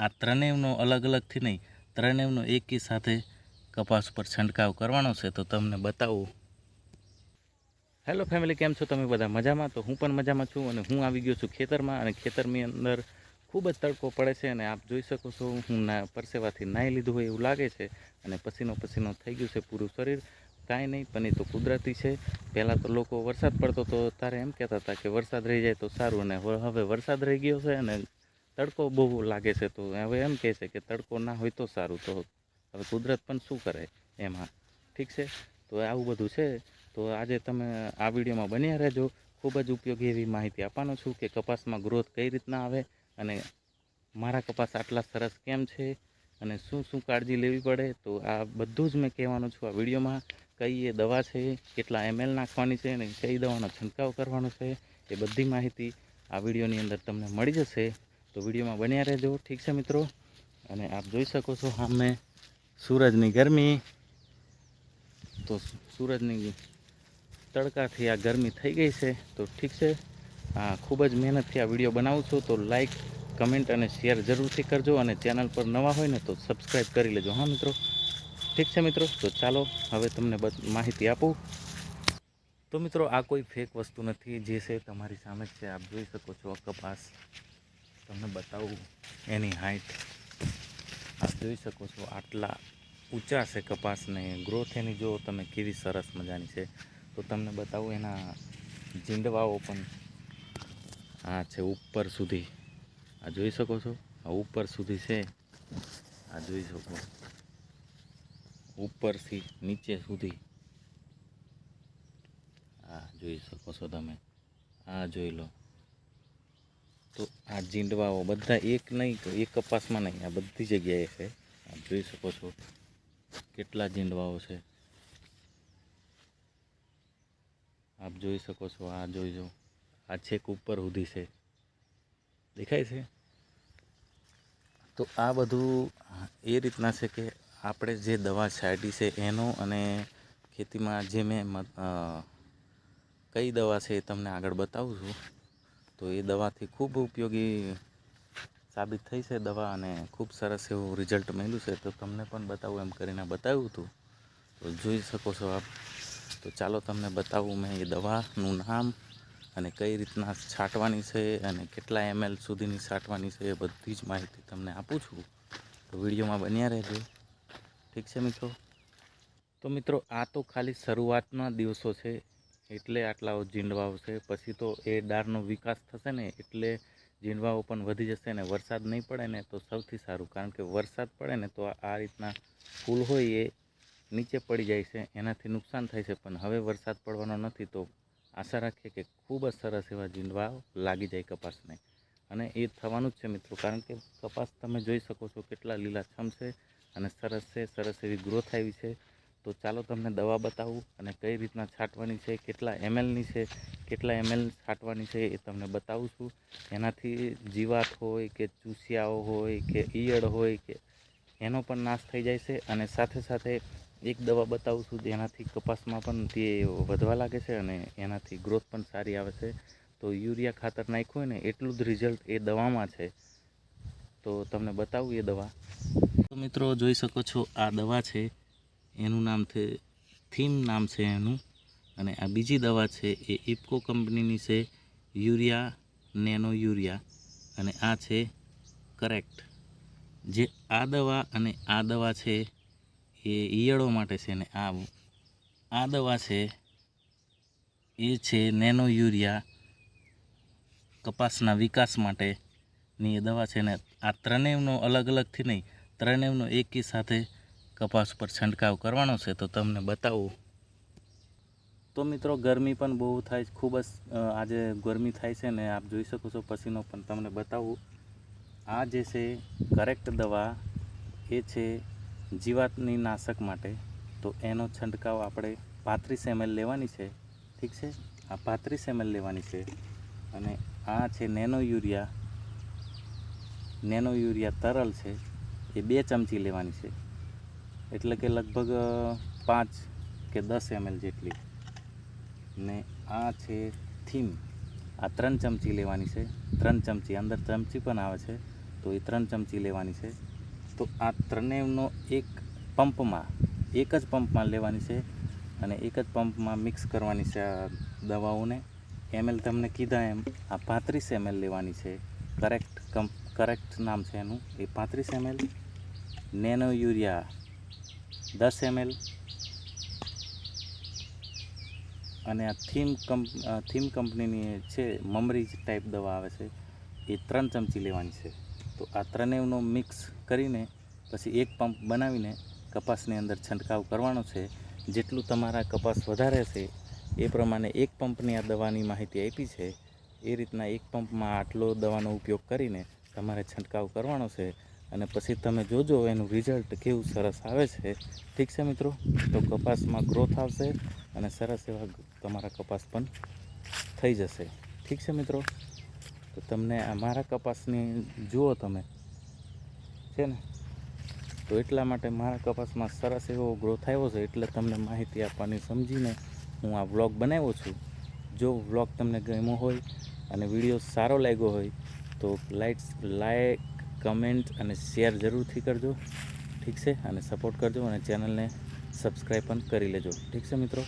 આ ત્રણેયનો અલગ અલગથી નહીં, ત્રણેયનો એકી સાથે કપાસ પર છંટકાવ કરવાનો છે તો તમને બતાવું. હેલો ફેમિલી, કેમ છો તમે બધા? મજામાં? તો હું પણ મજામાં છું અને હું આવી ગયો છું ખેતરમાં અને ખેતરની અંદર ખૂબ જ તડકો પડે છે અને આપ જોઈ શકો છો હું ના પરસેવાથી નાહી લીધું હોય એવું લાગે છે અને પસીનો પસીનો થઈ ગયું છે પૂરું શરીર. કાંઈ નહીં પણ એ તો કુદરતી છે. પહેલાં તો લોકો વરસાદ પડતો તો તારે એમ કહેતા હતા કે વરસાદ રહી જાય તો સારું અને હવે- હવે વરસાદ રહી ગયો છે અને તડકો બહુ લાગે છે તો હવે એમ કહે છે કે તડકો ના હોય તો સારું. તો હવે કુદરત પણ શું કરે એમાં? ઠીક છે? તો આવું બધું છે. તો આજે તમે આ વિડીયોમાં બન્યા રહેજો. ખૂબ જ ઉપયોગી એવી માહિતી આપવાનો છું કે કપાસમાં ગ્રોથ કઈ રીતના આવે અને મારા કપાસ આટલા સરસ કેમ છે અને શું શું કાળજી લેવી પડે? તો આ બધું જ મેં કહેવાનું છું આ વિડીયોમાં. કઈ એ દવા છે, કેટલા એમએલ નાખવાની છે અને કઈ દવાનો છંટકાવ કરવાનો છે એ બધી માહિતી આ વિડીયોની અંદર તમને મળી જશે. તો વિડીયોમાં બન્યા રહેજો. ઠીક છે મિત્રો? અને આપ જોઈ શકો છો સામે સૂરજની ગરમી. તો સૂરજની તડકાથી આ ગરમી થઈ ગઈ છે. તો ઠીક છે? આ ખૂબ જ મહેનતથી આ વીડિયો બનાવું છું. તો લાઈક, કમેન્ટ અને શેર જરૂરથી કરજો અને ચેનલ પર નવા હોય ને તો સબસ્ક્રાઈબ કરી લેજો. હા મિત્રો? ઠીક છે મિત્રો? તો ચાલો, હવે તમને માહિતી આપું. તો મિત્રો, આ કોઈ ફેક વસ્તુ નથી. જે છે તમારી સામે છે. આપ જોઈ શકો છો કપાસ તમને બતાવું એની હાઈટ આપ જોઈ શકો છો આટલા ઊંચા છે કપાસને ગ્રોથ એની જો તમે કેવી સરસ મજાની છે. તો તમને બતાવું એના જીંડવાઓ પણ આ છે ઉપર સુધી. આ જોઈ શકો છો? આ ઉપર સુધી છે. આ જોઈ શકો. ઉપરથી નીચે સુધી. આ જોઈ શકો છો તમે. આ જોઈ લો. તો આ જીંડવાઓ બધા એક નહીં એક કપાસમાં નહીં, આ બધી જગ્યાએ છે. આપ જોઈ શકો છો કેટલા જીંડવાઓ છે. આપ જોઈ શકો છો, આ જોઈજો આ છેક ઉપર સુધી છે. દેખાય છે? તો આ બધું એ રીતના છે કે આપણે જે દવા છાંટી છે એનો અને ખેતીમાં જે મેં કઈ દવા છે એ તમને આગળ બતાવું છું. તો એ દવાથી ખૂબ ઉપયોગી સાબિત થઈ છે દવા અને ખૂબ સરસ એવું રિઝલ્ટ મળ્યું છે. તો તમને પણ બતાવું, એમ કરીને બતાવ્યું હતું. તો જોઈ શકો છો આપ. તો ચાલો તમને બતાવું મેં એ દવાનું નામ અને કઈ રીતના છાંટવાની છે અને કેટલા એમએલ સુધીની છાંટવાની છે એ બધી જ માહિતી તમને આપું છું. તો વિડીયોમાં બન્યા રહેજો. ઠીક છે મિત્રો? તો મિત્રો, આ તો ખાલી શરૂઆતના દિવસો છે. એટલે આટલા જીંડવાઓ છે. પછી તો એ ડાળનો વિકાસ થશે ને એટલે જીંડવાઓ પણ વધી જશે ને વરસાદ નહીં પડે ને તો સૌથી સારું. કારણ કે વરસાદ પડે ને તો આ- આ રીતના ફૂલ હોય એ નીચે પડી જાય છે, એનાથી નુકસાન થાય છે. પણ હવે વરસાદ પડવાનો નથી તો આશા રાખીએ કે ખૂબ જ સરસ એવા જીંડવાઓ લાગી જાય કપાસને. અને એ થવાનું જ છે મિત્રો. કારણ કે કપાસ તમે જોઈ શકો છો કેટલા લીલાછમ છે અને સરસ છે, સરસ એવી ગ્રોથ આવી છે. તો ચાલો તમને દવા બતાવું અને કઈ રીતના છાંટવાની છે, કેટલા એમએલની છે, કેટલા એમએલ છાંટવાની છે એ તમને બતાવું છું. એનાથી જીવાત હોય કે ચૂસિયાઓ હોય કે ઈયળ હોય કે એનો પણ નાશ થઈ જાય છે અને સાથે સાથે એક દવા બતાવું છું, જેનાથી કપાસમાં પણ તે વધવા લાગે છે અને એનાથી ગ્રોથ પણ સારી આવે છે. તો યુરિયા ખાતર નાખ્યું હોય ને, એટલું જ રિઝલ્ટ એ દવામાં છે. તો તમને બતાવું એ દવા. તો મિત્રો જોઈ શકો છો, આ દવા છે એનું નામ છે, થીમ નામ છે એનું. અને આ બીજી દવા છે એ ઇફકો કંપનીની છે, યુરિયા નેનો યુરિયા. અને આ છે કરેક્ટ. જે આ દવા અને આ દવા છે એ ઈયળો માટે છે ને આ આ દવા છે એ છે નેનો યુરિયા કપાસના વિકાસ માટેની એ દવા છે ને આ ત્રણેયનો અલગ અલગથી નહીં, ત્રણેયનો એકી સાથે કપાસ પર છંટકાવ કરવાનો છે, તો તમને બતાવું. તો મિત્રો, ગરમી પણ બહુ થાય છે. ખૂબ જ આજે ગરમી થાય છે ને આપ જોઈ શકો છો પસીનો પણ તમને બતાવું. આ જે છે કરેક્ટ દવા એ છે જીવાતની નાશક માટે. તો એનો છંટકાવ આપણે પાંત્રીસ એમએલ લેવાની છે. ઠીક છે? આ પાંત્રીસ એમએલ લેવાની છે. અને આ છે નેનો યુરિયા. નેનો યુરિયા તરલ છે. એ બે ચમચી લેવાની છે. એટલે કે લગભગ પાંચ કે દસ એમએલ જેટલી. ને આ છે થીમ. આ ત્રણ ચમચી લેવાની છે. ત્રણ ચમચી અંદર ચમચી પણ આવે છે. તો એ ત્રણ ચમચી લેવાની છે. તો આ ત્રણેયનો એક પંપમાં, એક જ પંપમાં લેવાની છે અને એક જ પંપમાં મિક્સ કરવાની છે આ દવાઓને. એમએલ તમને કીધા એમ, આ પાંત્રીસ એમએલ લેવાની છે. કરેક્ટ કમ, કરેક્ટ નામ છે એનું. એ પાંત્રીસ એમએલ. નેનો યુરિયા દસ એમએલ. અને આ થીમ કંપ થીમ કંપનીની છે મમરી ટાઈપ દવા આવે છે. એ ત્રણ ચમચી લેવાની છે. તો આ ત્રણેયનો મિક્સ કરીને પછી એક પંપ બનાવીને કપાસની અંદર છંટકાવ કરવાનો છે. જેટલું તમારા કપાસ વધારે છે, એ પ્રમાણે એક પંપની આ દવાની માહિતી આપી છે. એ રીતના એક પંપમાં આટલો દવાનો ઉપયોગ કરીને તમારે છંટકાવ કરવાનો છે. અને પછી તમે જોજો એનું રિઝલ્ટ કેવું સરસ આવે છે. ઠીક છે મિત્રો? તો કપાસમાં ગ્રોથ આવશે અને સરસ એવા તમારા કપાસ પણ થઈ જશે. ઠીક છે મિત્રો? તો તમને આ મારા કપાસની, જુઓ તમે. છે ને? તો એટલા માટે મારા કપાસમાં સરસ એવો ગ્રોથ આવ્યો છે એટલે તમને માહિતી આપવાની સમજીને હું આ વ્લોગ બનાવ્યો છું. જો વ્લોગ તમને ગમ્યો હોય અને વીડિયો સારો લાગ્યો હોય તો લાઇક્સ લાઈક કમેન્ટ અને શેર જરૂરથી કરજો. ઠીક છે? અને સપોર્ટ કરજો અને ચેનલને સબસ્ક્રાઈબ પણ કરી લેજો. ઠીક છે મિત્રો?